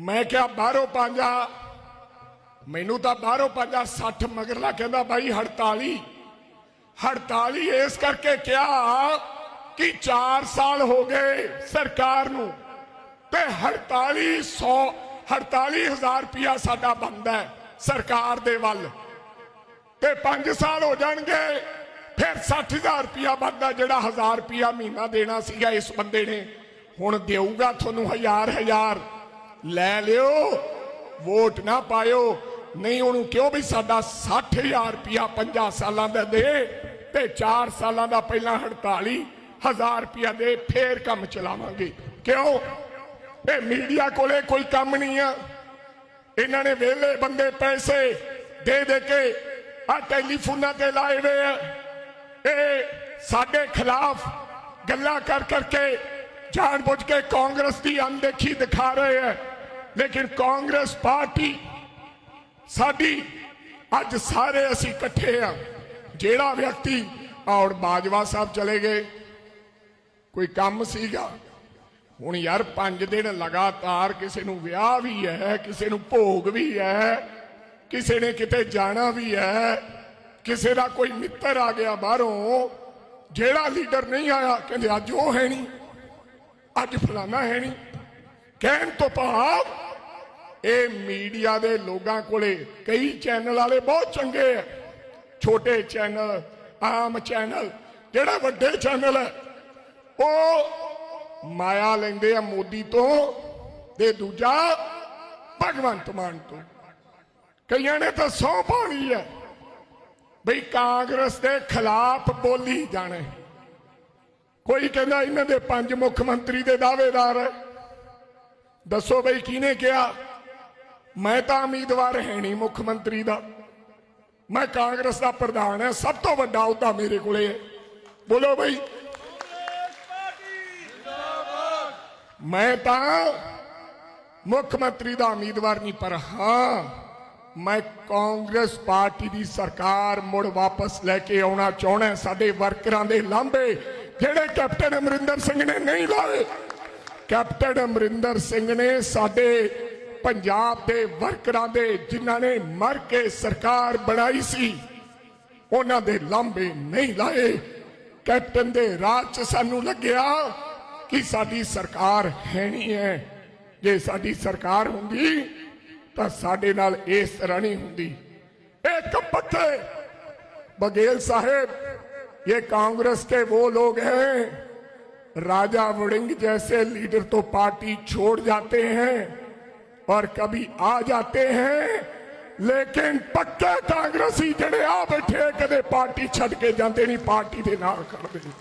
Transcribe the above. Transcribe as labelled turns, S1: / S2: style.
S1: ਮੈਂ ਕਿਹਾ, ਬਾਹਰੋਂ ਪੰਜਾ। ਮੈਨੂੰ ਤਾਂ ਬਾਹਰੋਂ ਪੰਜਾ 60 ਮਗਰਲਾ ਕਹਿੰਦਾ, ਬਾਈ 48 48 ਇਸ ਕਰਕੇ ਕਿਹਾ ਕਿ 4 ਸਾਲ ਹੋ ਗਏ ਸਰਕਾਰ ਨੂੰ ਤੇ 4800 48000 ਰੁਪਇਆ ਸਾਡਾ ਬੰਦਾ ਸਰਕਾਰ ਦੇ ਵੱਲ। ਤੇ 5 ਸਾਲ ਹੋ ਜਾਣਗੇ, ਫਿਰ 60000 ਰੁਪਇਆ ਬੰਦਾ ਜਿਹੜਾ 1000 ਰੁਪਇਆ ਮਹੀਨਾ ਦੇਣਾ ਸੀਗਾ ਇਸ ਬੰਦੇ ਨੇ। ਹੁਣ ਦੇਊਗਾ ਤੁਹਾਨੂੰ ਹਜ਼ਾਰ ਹਜ਼ਾਰ। ਲੈ ਲਿਓ। ਵੋਟ ਨਾ ਪਾਇਓ। ਨਹੀਂ, ਉਹਨੂੰ ਕਿਉਂ ਵੀ ਸਾਡਾ 60000 ਰੁਪਇਆ 50 ਸਾਲਾਂ ਦਾ ਦੇ ਤੇ 4 ਸਾਲਾਂ ਦਾ ਪਹਿਲਾਂ 48000 ਰੁਪਇਆ ਦੇ, ਫੇਰ ਕੰਮ ਚਲਾਵਾਂਗੇ। ਕਿਉਂ? ਇਹ ਮੀਡੀਆ ਕੋਲੇ ਕੋਈ ਕੰਮ ਨਹੀਂ ਆ। ਇਹਨਾਂ ਨੇ ਵਿਹਲੇ ਬੰਦੇ ਪੈਸੇ ਦੇ ਦੇ ਕੇ ਆ ਟੈਲੀਫੋਨਾਂ ਤੇ ਲਾਏ ਹੋਏ ਆ। ਇਹ ਸਾਡੇ ਖਿਲਾਫ ਗੱਲਾਂ ਕਰ ਕਰਕੇ ਜਾਣ ਬੁੱਝ ਕੇ ਕਾਂਗਰਸ ਦੀ ਅਣਦੇਖੀ ਦਿਖਾ ਰਹੇ ਹੈ ਲੇਕਿਨ ਕਾਂਗਰਸ ਪਾਰਟੀ ਸਾਡੀ ਅੱਜ ਸਾਰੇ ਅਸੀਂ ਇਕੱਠੇ ਆ। ਜਿਹੜਾ ਵਿਅਕਤੀ ਔਰ ਬਾਜਵਾ ਸਾਹਿਬ ਚਲੇ ਗਏ, ਕੋਈ ਕੰਮ ਸੀਗਾ? ਹੁਣ ਯਾਰ 5 ਦਿਨ ਲਗਾਤਾਰ ਕਿਸੇ ਨੂੰ ਵਿਆਹ ਵੀ ਹੈ, ਕਿਸੇ ਨੂੰ ਭੋਗ ਵੀ ਹੈ, ਕਿਸੇ ਨੇ ਕਿਤੇ ਜਾਣਾ ਵੀ ਹੈ, ਕਿਸੇ ਦਾ ਕੋਈ ਮਿੱਤਰ ਆ ਗਿਆ ਬਾਹਰੋਂ, ਜਿਹੜਾ ਲੀਡਰ ਨਹੀਂ ਆਇਆ, ਕਹਿੰਦੇ ਅੱਜ ਉਹ ਹੈ ਨਹੀਂ, ਅੱਜ ਫਲਾਣਾ ਹੈ ਨਹੀਂ। ਕਹਿਣ ਤੋਂ ਭਾਵ ਇਹ ਮੀਡੀਆ ਦੇ ਲੋਕਾਂ ਕੋਲੇ ਕਈ ਚੈਨਲ ਵਾਲੇ ਬਹੁਤ ਚੰਗੇ ਆ। ਛੋਟੇ ਚੈਨਲ, ਆਮ ਚੈਨਲ, ਜਿਹੜਾ ਵੱਡੇ ਚੈਨਲ ਹੈ ਉਹ ਮਾਇਆ ਲੈਂਦੇ ਆ ਮੋਦੀ ਤੋਂ ਤੇ ਦੂਜਾ ਭਗਵੰਤ ਮਾਨ ਤੋਂ। ਕਈਆਂ ਨੇ ਤਾਂ ਸੌ ਪਾਣੀ ਹੈ ਬਈ ਕਾਂਗਰਸ ਦੇ ਖਿਲਾਫ ਬੋਲੀ ਜਾਣੇ। ਕੋਈ ਕਹਿੰਦਾ ਇਹਨਾਂ ਦੇ ਪੰਜ ਮੁੱਖ ਮੰਤਰੀ ਦੇ ਦਾਅਵੇਦਾਰ ਹੈ ਦੱਸੋ ਬਈ ਕਿਹਨੇ ਕਿਹਾ ਮੈਂ ਤਾਂ ਉਮੀਦਵਾਰ ਹੈ ਨਹੀਂ ਮੁੱਖ ਮੰਤਰੀ ਦਾ। ਮੈਂ ਕਾਂਗਰਸ ਦਾ ਪ੍ਰਧਾਨ ਹੈ, ਸਭ ਤੋਂ ਵੱਡਾ ਅਹੁਦਾ ਮੇਰੇ ਕੋਲੇ ਹੈ। ਬੋਲੋ ਬਈ। ਮੈਂ ਤਾਂ ਮੁੱਖ ਮੰਤਰੀ ਦਾ ਉਮੀਦਵਾਰ ਨਹੀਂ, ਪਰ ਹਾਂ, ਮੈਂ ਕਾਂਗਰਸ ਪਾਰਟੀ ਦੀ ਸਰਕਾਰ ਮੁੜ ਵਾਪਸ ਲੈ ਕੇ ਆਉਣਾ ਚਾਹਣਾ ਸਾਡੇ ਵਰਕਰਾਂ ਦੇ ਲਾਂਭੇ ਜਿਹੜੇ ਕੈਪਟਨ ਅਮਰਿੰਦਰ ਸਿੰਘ ਨੇ ਨਹੀਂ ਲਾਏ। ਕੈਪਟਨ ਅਮਰਿੰਦਰ ਸਿੰਘ ਨੇ ਸਾਡੇ ਪੰਜਾਬ ਦੇ ਵਰਕਰਾਂ ਦੇ ਜਿਨ੍ਹਾਂ ਨੇ ਮਰ ਕੇ ਸਰਕਾਰ ਬਣਾਈ ਸੀ ਉਹਨਾਂ ਦੇ ਲਾਂਭੇ ਨਹੀਂ ਲਾਏ ਕੈਪਟਨ ਦੇ ਰਾਜ ਚ ਸਾਨੂੰ ਲੱਗਿਆ ਕਿ ਸਾਡੀ ਸਰਕਾਰ ਹੈ ਨਹੀਂ ਹੈ ਜੇ ਸਾਡੀ ਸਰਕਾਰ ਹੁੰਦੀ ਤਾਂ ਸਾਡੇ ਨਾਲ ਇਸ ਤਰ੍ਹਾਂ ਨਹੀਂ ਹੁੰਦੀ ਇੱਕ ਪੱਕੇ बघेल साहेब ये कांग्रेस के वो लोग हैं राजा वड़िंग जैसे लीडर तो पार्टी छोड़ जाते हैं और कभी आ जाते हैं ਲੇਕਿਨ ਪੱਕੇ ਕਾਂਗਰਸੀ ਜਿਹੜੇ ਆ ਬੈਠੇ ਕਦੇ ਪਾਰਟੀ ਛੱਡ ਕੇ ਜਾਂਦੇ ਨਹੀਂ ਪਾਰਟੀ ਦੇ ਨਾਲ ਖੜਦੇ ਨੇ